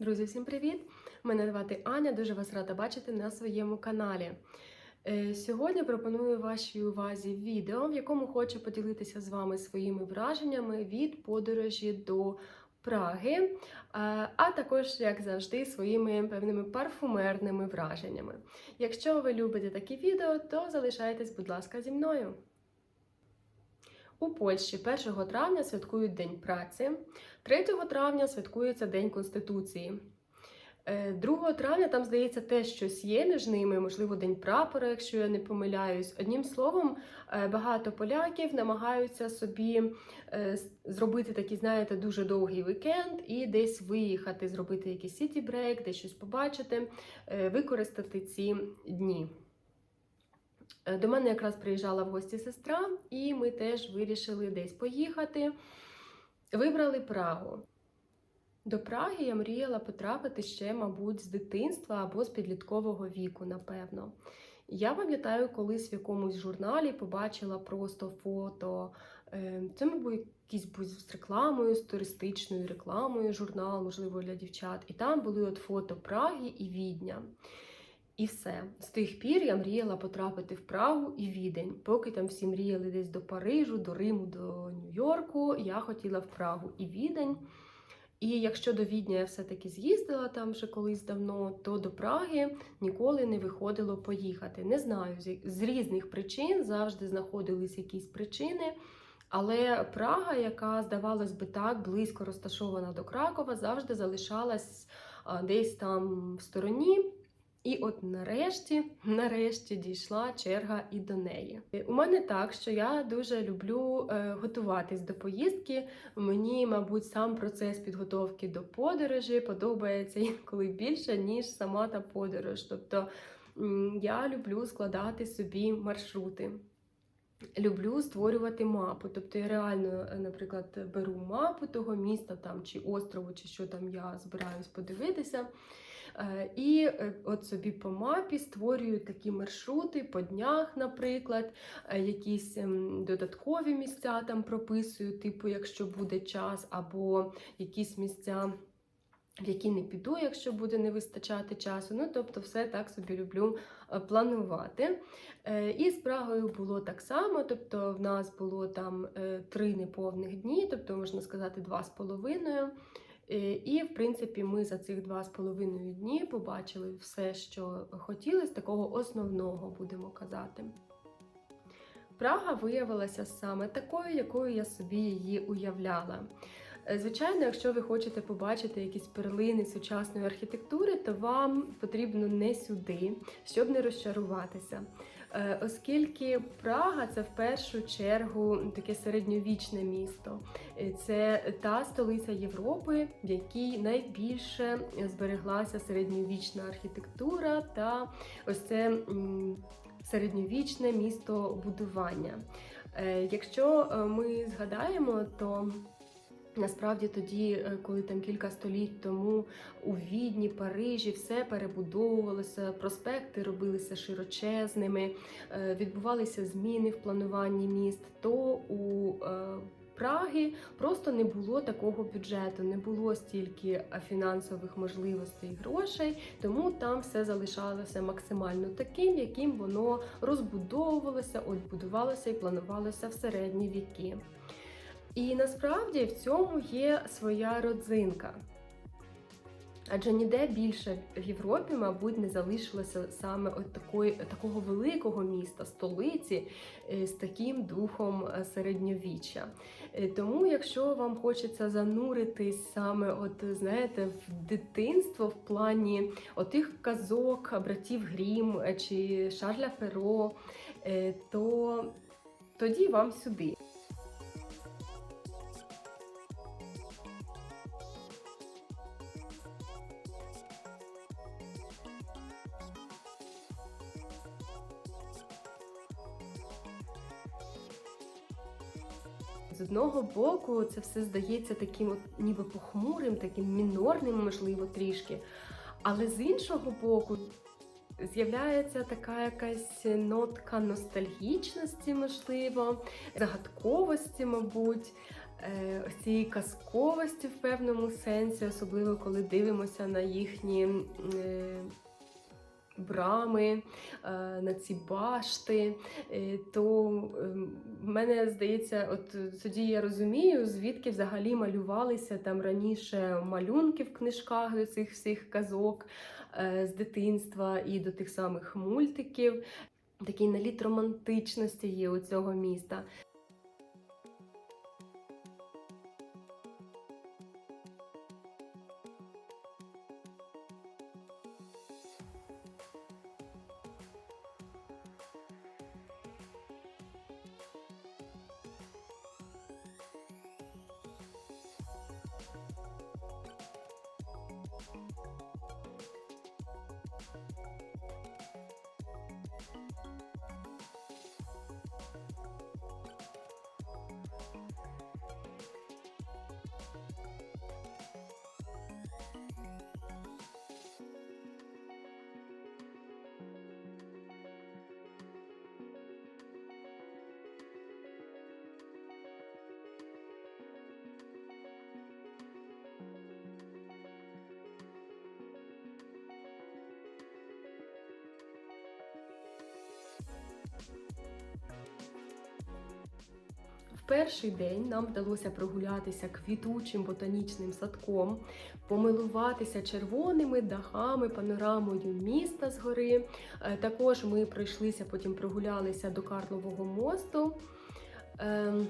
Друзі, всім привіт! Мене звати Аня, дуже вас рада бачити на своєму каналі. Е, Сьогодні пропоную вашій увазі відео, в якому хочу поділитися з вами своїми враженнями від подорожі до Праги, е, а також, як завжди, своїми певними парфумерними враженнями. Якщо ви любите такі відео, то залишайтесь, будь ласка, зі мною. У Польщі 1 травня святкують День праці, 3 травня святкується День Конституції. Е, 2 травня там, здається, теж щось є між ними, можливо, День прапора, якщо я не помиляюсь. Одним словом, е, багато поляків намагаються собі е, зробити такий, знаєте, дуже довгий вікенд і десь виїхати, зробити якийсь сіті-брейк, десь щось побачити, е, використати ці дні. Е, До мене якраз приїжджала в гості сестра, і ми теж вирішили десь поїхати. Вибрали Прагу. До Праги я мріяла потрапити ще, мабуть, з дитинства або з підліткового віку, напевно. Я пам'ятаю, колись в якомусь журналі побачила просто фото. е, Це, мабуть, якийсь був з рекламою, з туристичною рекламою, журнал, можливо, для дівчат. І там були от фото Праги і Відня. І все. З тих пір я мріяла потрапити в Прагу і Відень. Поки там всі мріяли десь до Парижу, до Риму, до Нью-Йорку, я хотіла в Прагу і Відень. І якщо до Відня я все-таки з'їздила там вже колись давно, то до Праги ніколи не виходило поїхати. Не знаю, з, різних причин завжди знаходились якісь причини. Але Прага, яка, здавалось би, так близько розташована до Кракова, завжди залишалась десь там в стороні. І от нарешті, нарешті дійшла черга і до неї. У мене так, що я дуже люблю е, готуватись до поїздки. Мені, мабуть, сам процес підготовки до подорожі подобається інколи більше, ніж сама та подорож. Тобто я люблю складати собі маршрути. Люблю створювати мапу. Тобто я реально, е, наприклад, беру мапу того міста там чи острову, чи що там я збираюсь подивитися. Е, І е, от собі по мапі створюю такі маршрути по днях, наприклад, е, якісь ем, додаткові місця там прописую, типу, якщо буде час, або якісь місця. В які не піду, якщо буде не вистачати часу. Ну, тобто, все так собі люблю планувати. І з Прагою було так само. Тобто, в нас було там три неповних дні, тобто, можна сказати, два з половиною. Е, І, в принципі, ми за цих два з половиною дні побачили все, що хотілося, такого основного, будемо казати. Прага виявилася саме такою, якою я собі її уявляла. Е, Звичайно, якщо ви хочете побачити якісь перлини сучасної архітектури, то вам потрібно не сюди, щоб не розчаруватися. Е, Оскільки Прага це в першу чергу таке середньовічне місто. Е, Це та столиця Європи, в якій найбільше збереглася середньовічна архітектура та ось це середньовічне місто будування. Е, Якщо ми згадаємо, то Насправді тоді, е, коли там кілька століть тому у Відні, Парижі все перебудовувалося, проспекти робилися широчезними, е, відбувалися зміни в плануванні міст, то у е, Праги просто не було такого бюджету, не було стільки фінансових можливостей грошей, тому там все залишалося максимально таким, яким воно розбудовувалося, будувалося і планувалося в середні віки. І насправді в цьому є своя родзинка. Адже ніде більше в Європі, мабуть, не залишилося саме от такої, такого великого міста, столиці е, з таким духом е, середньовіччя. Е, Тому, якщо вам хочеться зануритись саме, от знаєте, в дитинство в плані отих казок братів Грім чи Шарля Перо, то тоді вам сюди. З одного боку, це все здається таким, от, ніби похмурим, таким мінорним, можливо, трішки. Але з іншого боку, з'являється така якась нотка ностальгічності, можливо, загадковості, мабуть. е, ось цієї казковості в певному сенсі, особливо коли дивимося на їхні е, брами, е, на ці башти, е, то в мене здається, от тоді я розумію, звідки взагалі малювалися там раніше малюнки в книжках до цих всіх казок е, з дитинства і до тих самих мультиків. Такий наліт романтичності є у цього міста. Перший день нам вдалося прогулятися квітучим ботанічним садком, помилуватися червоними дахами, панорамою міста згори. Е, Також ми пройшлися, потім прогулялися до Карлового мосту. Ем,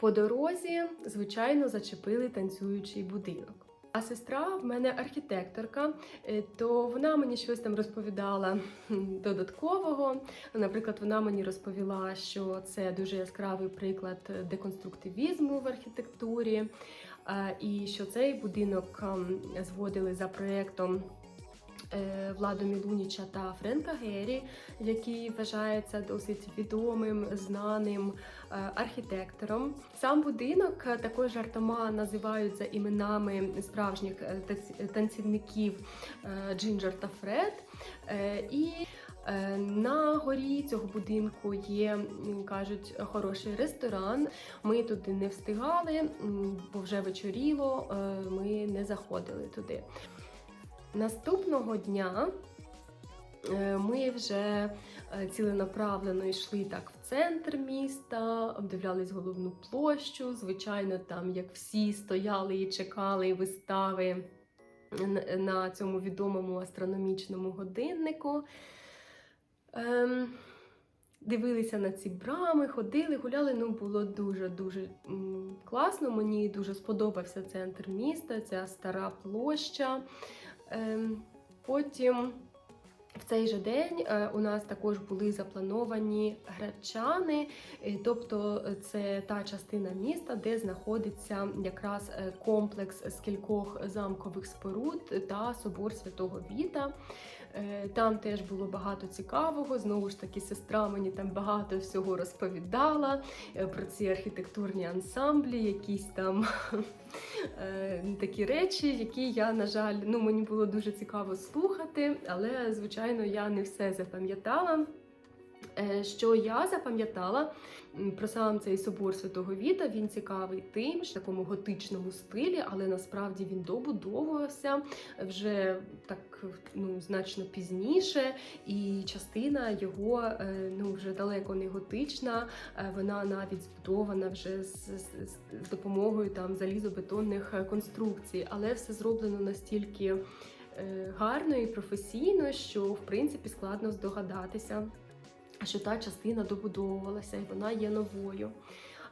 По дорозі, звичайно, зачепили танцюючий будинок. А сестра в мене архітекторка, е, то вона мені щось там розповідала додаткового. Наприклад, вона мені розповіла, що це дуже яскравий приклад деконструктивізму в архітектурі, е, і що цей будинок ем, зводили за проєктом. Е, Владу Мілуніча та Френка Гері, який вважається досить відомим, знаним е, архітектором. Сам будинок е, також жартома називають за іменами справжніх танцівників Джинджер та Фред. І на горі цього будинку є, кажуть, хороший ресторан. Ми туди не встигали, бо вже вечоріло, ми не заходили туди. Наступного дня е, ми вже е, ціленаправлено йшли так в центр міста, обдивлялись головну площу. Звичайно, там як всі стояли і чекали вистави на цьому відомому астрономічному годиннику. Ем, Дивилися на ці брами, ходили, гуляли. Ну було дуже дуже класно. Мені дуже сподобався центр міста, ця стара площа. Ем, Потім в цей же день е, у нас також були заплановані гречани, е, тобто е, це та частина міста, де знаходиться якраз комплекс з кількох замкових споруд та собор святого Віта. Е, Там теж було багато цікавого. Знову ж таки, сестра мені там багато всього розповідала е, про ці архітектурні ансамблі, якісь там е, такі речі, які я, на жаль, ну мені було дуже цікаво слухати, але звичайно я не все запам'ятала. Е, Що я запам'ятала про сам цей собор Святого Віта, він цікавий тим, що в такому готичному стилі, але насправді він добудовувався вже так ну, значно пізніше, і частина його е, ну, вже далеко не готична, е, вона навіть збудована вже з, з, з допомогою там залізобетонних конструкцій, але все зроблено настільки гарно і професійно, що в принципі складно здогадатися що та частина добудовувалася і вона є новою.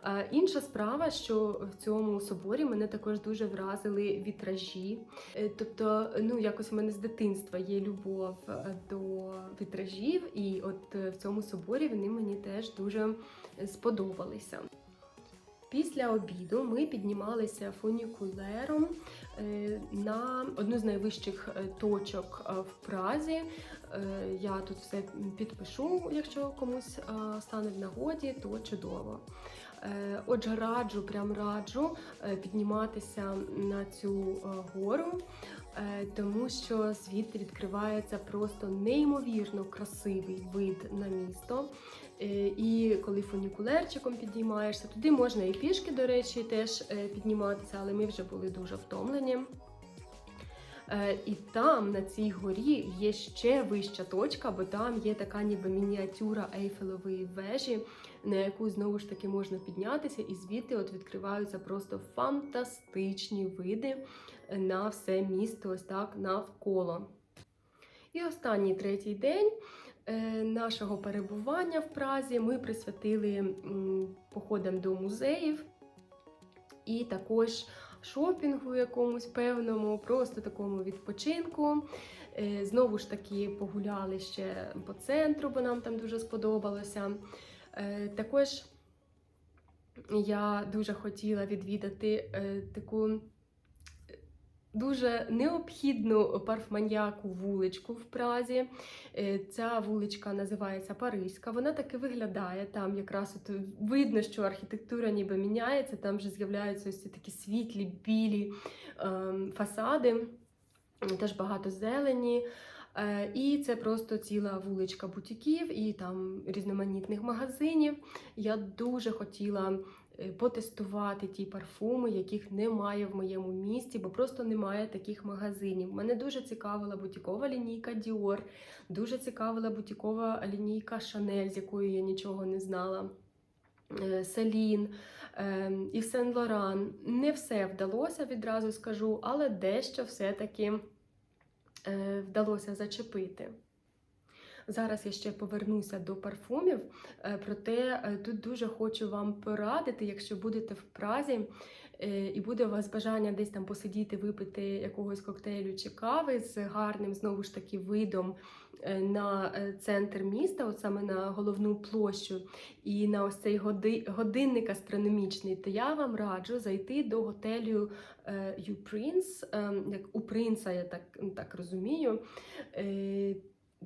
Е, Інша справа, що в цьому соборі мене також дуже вразили вітражі. Е, Тобто, ну якось в мене з дитинства є любов е, до вітражів, і от в цьому соборі вони мені теж дуже сподобалися. Після обіду ми піднімалися фунікулером е, на одну з найвищих е, точок е, в Празі. Я тут все підпишу, якщо комусь стане в нагоді, то чудово. Отже, раджу, прям раджу підніматися на цю гору, тому що звідти відкривається просто неймовірно красивий вид на місто. Е, І коли фунікулерчиком піднімаєшся, туди можна і пішки, до речі, теж е, підніматися, але ми вже були дуже втомлені. Е, І там, на цій горі, є ще вища точка, бо там є така ніби мініатюра Ейфелевої вежі, на яку знову ж таки можна піднятися, і звідти от відкриваються просто фантастичні види на все місто, ось так навколо. І останній третій день нашого перебування в Празі ми присвятили походам до музеїв і також шопінгу якомусь певному, просто такому відпочинку. Е, Знову ж таки погуляли ще по центру, бо нам там дуже сподобалося. Е, Також я дуже хотіла відвідати е, таку е, дуже необхідну парфманьяку вуличку в Празі. Е, Ця вуличка називається Паризька. Вона таки виглядає. Там якраз от видно, що архітектура ніби міняється. Там вже з'являються ось такі світлі, білі ем, фасади, теж багато зелені. Е, І це просто ціла вуличка бутіків і там різноманітних магазинів. Я дуже хотіла потестувати ті парфуми, яких немає в моєму місті, бо просто немає таких магазинів. Мене дуже цікавила бутікова лінійка Dior, дуже цікавила бутікова лінійка Chanel, з якою я нічого не знала. е, Селін і Сен Лоран. Не все вдалося, відразу скажу, але дещо все-таки е, вдалося зачепити. Зараз я ще повернуся до парфумів, е, проте е, тут дуже хочу вам порадити, якщо будете в Празі е, і буде у вас бажання десь там посидіти, випити якогось коктейлю чи кави з гарним знову ж таки видом на центр міста, от саме на головну площу, і на ось цей годи- годинник астрономічний, то я вам раджу зайти до готелю е, U Prince, е, як у принца, я так, так розумію.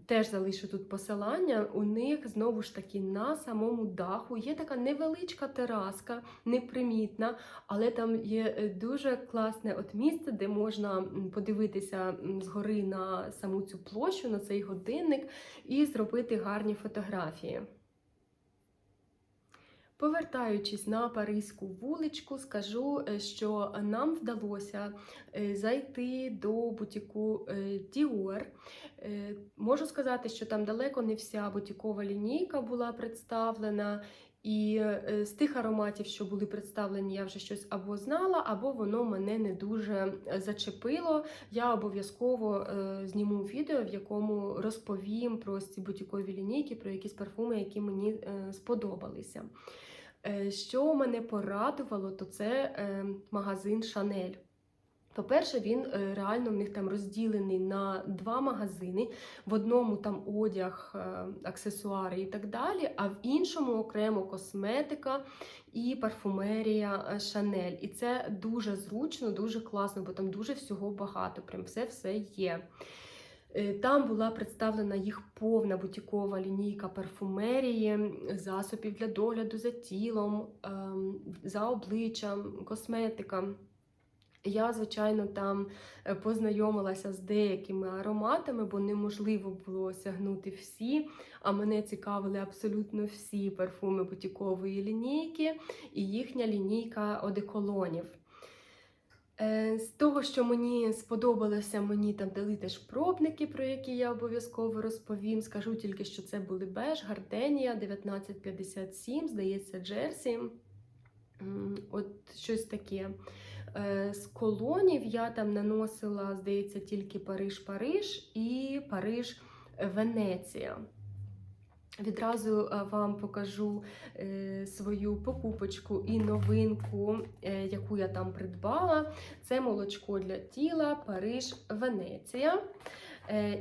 Теж залишу тут посилання. У них знову ж таки на самому даху є така невеличка тераска, непримітна, але там є е, дуже класне от місце, де можна подивитися згори на саму цю площу, на цей годинник і зробити гарні фотографії. Повертаючись на Паризьку вуличку, скажу, е, що нам вдалося е, зайти до бутіку е. Е, Можу сказати, що там далеко не вся бутікова лінійка була представлена. І з тих ароматів, що були представлені, я вже щось або знала, або воно мене не дуже зачепило. Я обов'язково зніму відео, в якому розповім про ці бутікові лінійки, про якісь парфуми, які мені сподобалися. Е, Що мене порадувало, то це е, магазин Шанель. По-перше, він е, реально в них там розділений на два магазини. В одному там одяг, аксесуари і так далі, а в іншому окремо косметика і парфумерія Шанель. І це дуже зручно, дуже класно, бо там дуже всього багато. Прям все-все є. Е, Там була представлена їх повна бутікова лінійка парфумерії, засобів для догляду за тілом, ем, за обличчям, косметика. Я, звичайно, там е, познайомилася з деякими ароматами, бо неможливо було осягнути всі. А мене цікавили абсолютно всі парфуми бутікової лінійки і їхня лінійка одеколонів. Е, З того, що мені сподобалося, мені там дали теж пробники, про які я обов'язково розповім. Скажу тільки, що це були Беж, Гарденія 1957, здається, Джерсі. От щось таке. Е, З колонів я там наносила, здається, тільки Париж-Париж і Париж-Венеція. Відразу е, вам покажу е, свою покупочку і новинку, е, яку я там придбала. Це молочко для тіла Париж Венеція.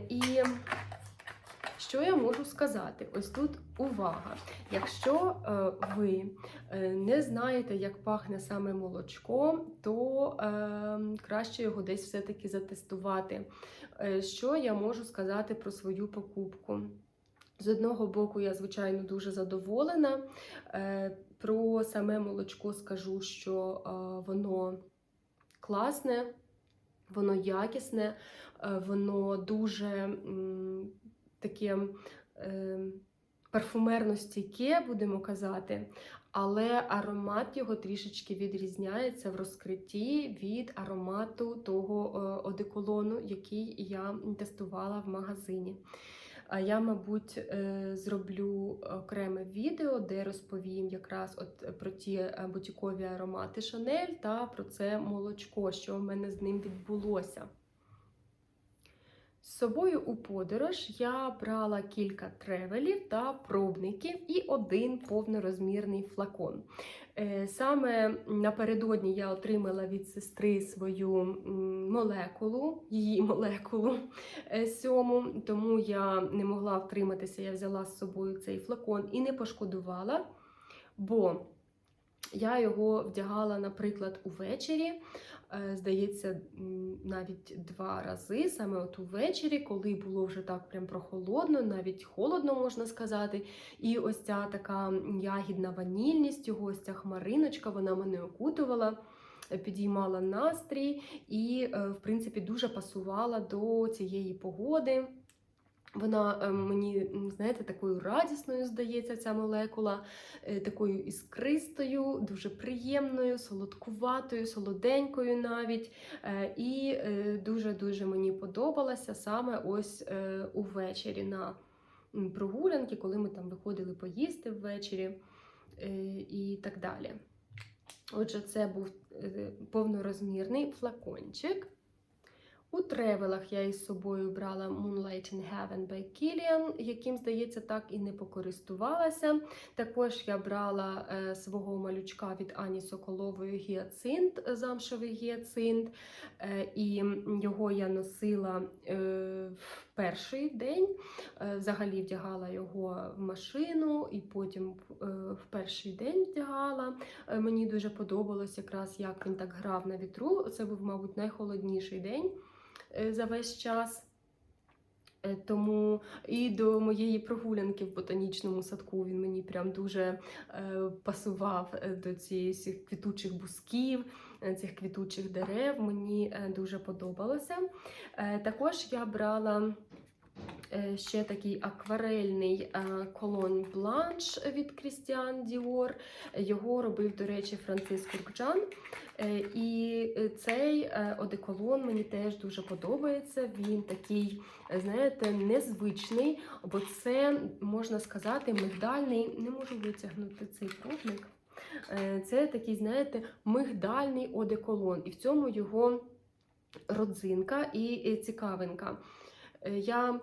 І що я можу сказати? Ось тут увага. Якщо ви не знаєте, як пахне саме молочко, то краще його десь все-таки затестувати. Що я можу сказати про свою покупку? З одного боку, я, звичайно, дуже задоволена. Е, Про саме молочко скажу, що е, воно класне, воно якісне, е, воно дуже таке парфумерно стійке, будемо казати, але аромат його трішечки відрізняється в розкритті від аромату того одеколону, який я тестувала в магазині. А я, мабуть, е, зроблю окреме відео, де розповім якраз от про ті е, бутікові аромати Шанель та про це молочко, що в мене з ним відбулося. З собою у подорож я брала кілька тревелів та пробників і один повнорозмірний флакон. Е, Саме напередодні я отримала від сестри свою молекулу, її молекулу е, сьому, тому я не могла втриматися, я взяла з собою цей флакон і не пошкодувала, бо я його вдягала, наприклад, увечері. Е, Здається, навіть два рази, саме от увечері, коли було вже так прям прохолодно, навіть холодно можна сказати. І ось ця така ягідна ванільність, його ось ця хмариночка, вона мене окутувала, е, підіймала настрій і, е, в принципі, дуже пасувала до цієї погоди. Вона е, мені, знаєте, такою радісною здається, ця молекула, е, такою іскристою, дуже приємною, солодкуватою, солоденькою навіть. Е, І дуже-дуже мені подобалася саме ось увечері на прогулянки, коли ми там виходили поїсти ввечері і так далі. Отже, це був повнорозмірний флакончик. У тревелах я із собою брала Moonlight in Heaven by Kilian, яким, здається, так і не покористувалася. Також я брала е, свого малючка від Ані Соколової гіацинт, замшевий гіацинт, е, і його я носила е, в перший день. Е, взагалі вдягала його в машину, і потім е, в перший день вдягала. Е, Мені дуже подобалось якраз, як він так грав на вітру. Це був, мабуть, найхолодніший день за весь час. Е, Тому і до моєї прогулянки в ботанічному садку він мені прям дуже е, пасував е, до цих квітучих бусків, е, цих квітучих дерев. Мені е, дуже подобалося. Е, також я брала е, ще такий акварельний е, колон бланш від Christian Dior. Його робив, до речі, Франциск Куркджан. Е, І е, цей е, одеколон мені теж дуже подобається. Він такий, е, знаєте, незвичний, бо це, можна сказати, мигдальний, не можу витягнути цей пробник. Е, Це такий, знаєте, мигдальний одеколон. І в цьому його родзинка і е, цікавинка. Е, Я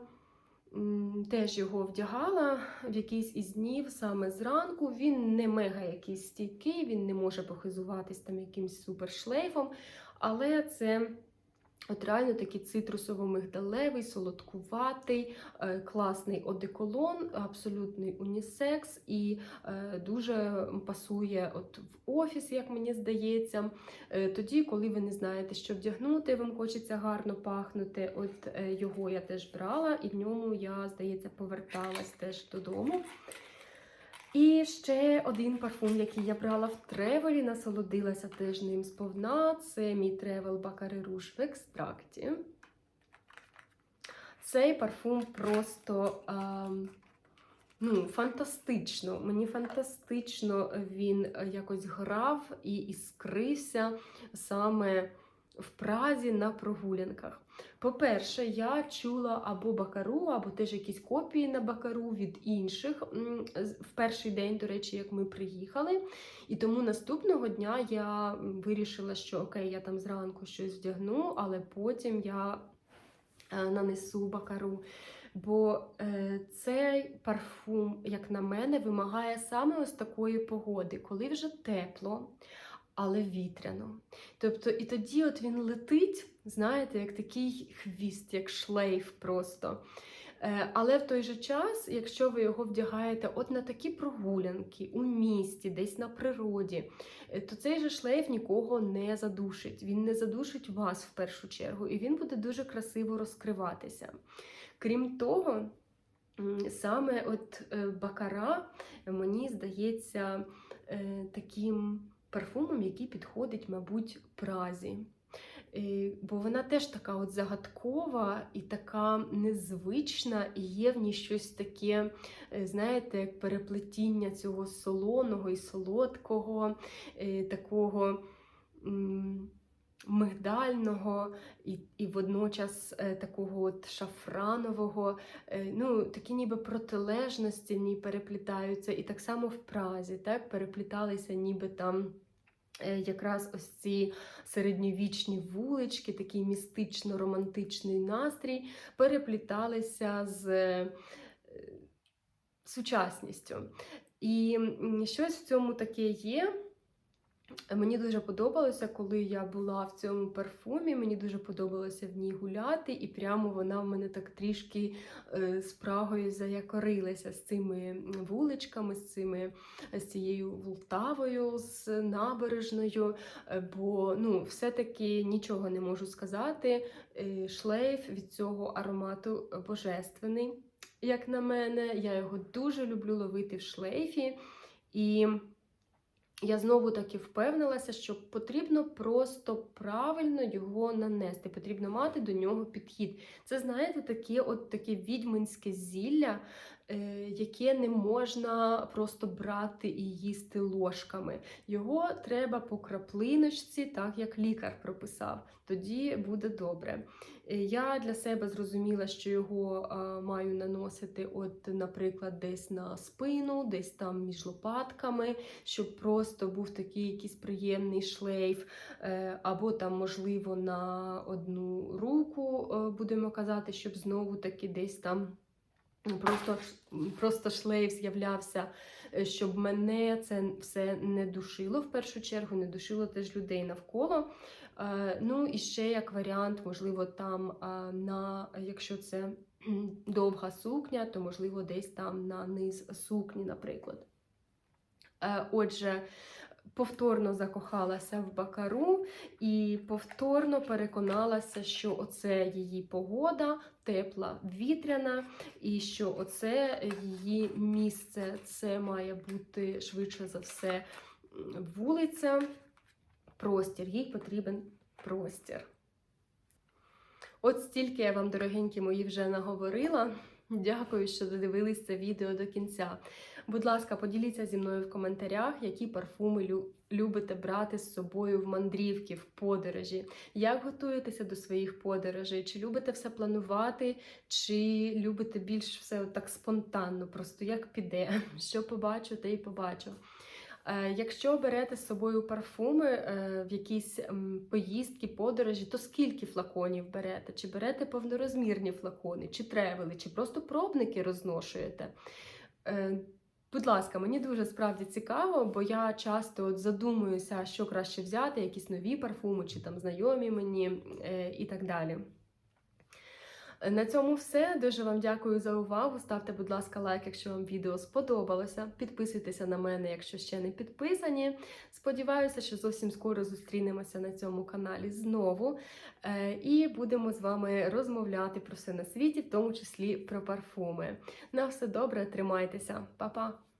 теж його вдягала в якийсь із днів саме зранку. Він не мега якийсь стійкий, він не може похизуватись там якимсь супершлейфом, але це. От реально такий цитрусово-мигдалевий, солодкуватий, е, класний одеколон, абсолютний унісекс і е, дуже пасує от в офіс, як мені здається. Е, Тоді, коли ви не знаєте, що вдягнути, вам хочеться гарно пахнути. От його я теж брала, і в ньому я, здається, поверталась теж додому. І ще один парфум, який я брала в тревелі, насолодилася теж ним сповна. Це мій тревел Бакари Руж в екстракті. Цей парфум просто а, ну, фантастично. Мені фантастично він е, якось грав і іскрився саме в Празі на прогулянках. По-перше, я чула або бакару, або теж якісь копії на бакару від інших в перший день, до речі, як ми приїхали. І тому наступного дня я вирішила, що окей, я там зранку щось вдягну, але потім я е, нанесу бакару. Бо е, цей парфум, як на мене, вимагає саме ось такої погоди, коли вже тепло, але вітряно. Тобто, і тоді от він летить, знаєте, як такий хвіст, як шлейф просто. Е, Але в той же час, якщо ви його вдягаєте от на такі прогулянки у місті, десь на природі, е, то цей же шлейф нікого не задушить. Він не задушить вас в першу чергу, і він буде дуже красиво розкриватися. Крім того, саме от е, бакара, мені здається, таким парфумом, який підходить, мабуть, Празі. Бо вона теж така от загадкова і така незвична, і є в ній щось таке, е, знаєте, як переплетіння цього солоного і солодкого, е, такого мигдального і, і водночас е, такого от шафранового. Ну, такі ніби протилежності в ній переплітаються. І так само в Празі, так, перепліталися ніби там. Е, Якраз ось ці середньовічні вулички, такий містично-романтичний настрій, перепліталися з е, сучасністю. І щось в цьому таке є. Мені дуже подобалося, коли я була в цьому парфумі. Мені дуже подобалося в ній гуляти, і прямо вона в мене так трішки е, з Прагою заякорилася з цими вуличками, з цими з цією Волтавою, з набережною. Е, Бо ну, все-таки нічого не можу сказати. Е, Шлейф від цього аромату божественний, як на мене. Я його дуже люблю ловити в шлейфі. І я знову таки впевнилася, що потрібно просто правильно його нанести, потрібно мати до нього підхід. Це, знаєте, таке от таке відьминське зілля, яке не можна просто брати і їсти ложками. Його треба по краплиночці, так як лікар прописав. Тоді буде добре. Е, Я для себе зрозуміла, що його маю наносити, от, наприклад, десь на спину, десь там між лопатками, щоб просто був такий якийсь приємний шлейф, е, або там, можливо, на одну руку е, будемо казати, щоб знову таки десь там. Просто, просто шлейф з'являвся, е, щоб мене це все не душило в першу чергу, не душило теж людей навколо. Е, Ну і ще як варіант, можливо, там на якщо це довга сукня, то можливо десь там на низ сукні, наприклад. Е, Отже, повторно закохалася в Бакару і повторно переконалася, що оце її погода, тепла, вітряна, і що оце її місце, це має бути швидше за все вулиця, простір. Їй потрібен простір. От стільки я вам, дорогенькі мої, вже наговорила. Дякую, що додивились це відео до кінця. Будь ласка, поділіться зі мною в коментарях, які парфуми лю- любите брати з собою в мандрівки, в подорожі. Як готуєтеся до своїх подорожей? Чи любите все планувати, чи любите більш все так спонтанно, просто як піде, що побачу, те й побачу. Е, Якщо берете з собою парфуми е, в якісь поїздки, подорожі, то скільки флаконів берете? Чи берете повнорозмірні флакони, чи тревели, чи просто пробники розношуєте? Будь ласка, мені дуже справді цікаво, бо я часто от задумуюся, що краще взяти, якісь нові парфуми, чи там знайомі мені е, і так далі. На цьому все. Дуже вам дякую за увагу. Ставте, будь ласка, лайк, якщо вам відео сподобалося. Підписуйтеся на мене, якщо ще не підписані. Сподіваюся, що зовсім скоро зустрінемося на цьому каналі знову. Е, І будемо з вами розмовляти про все на світі, в тому числі про парфуми. На все добре, тримайтеся, Па-па!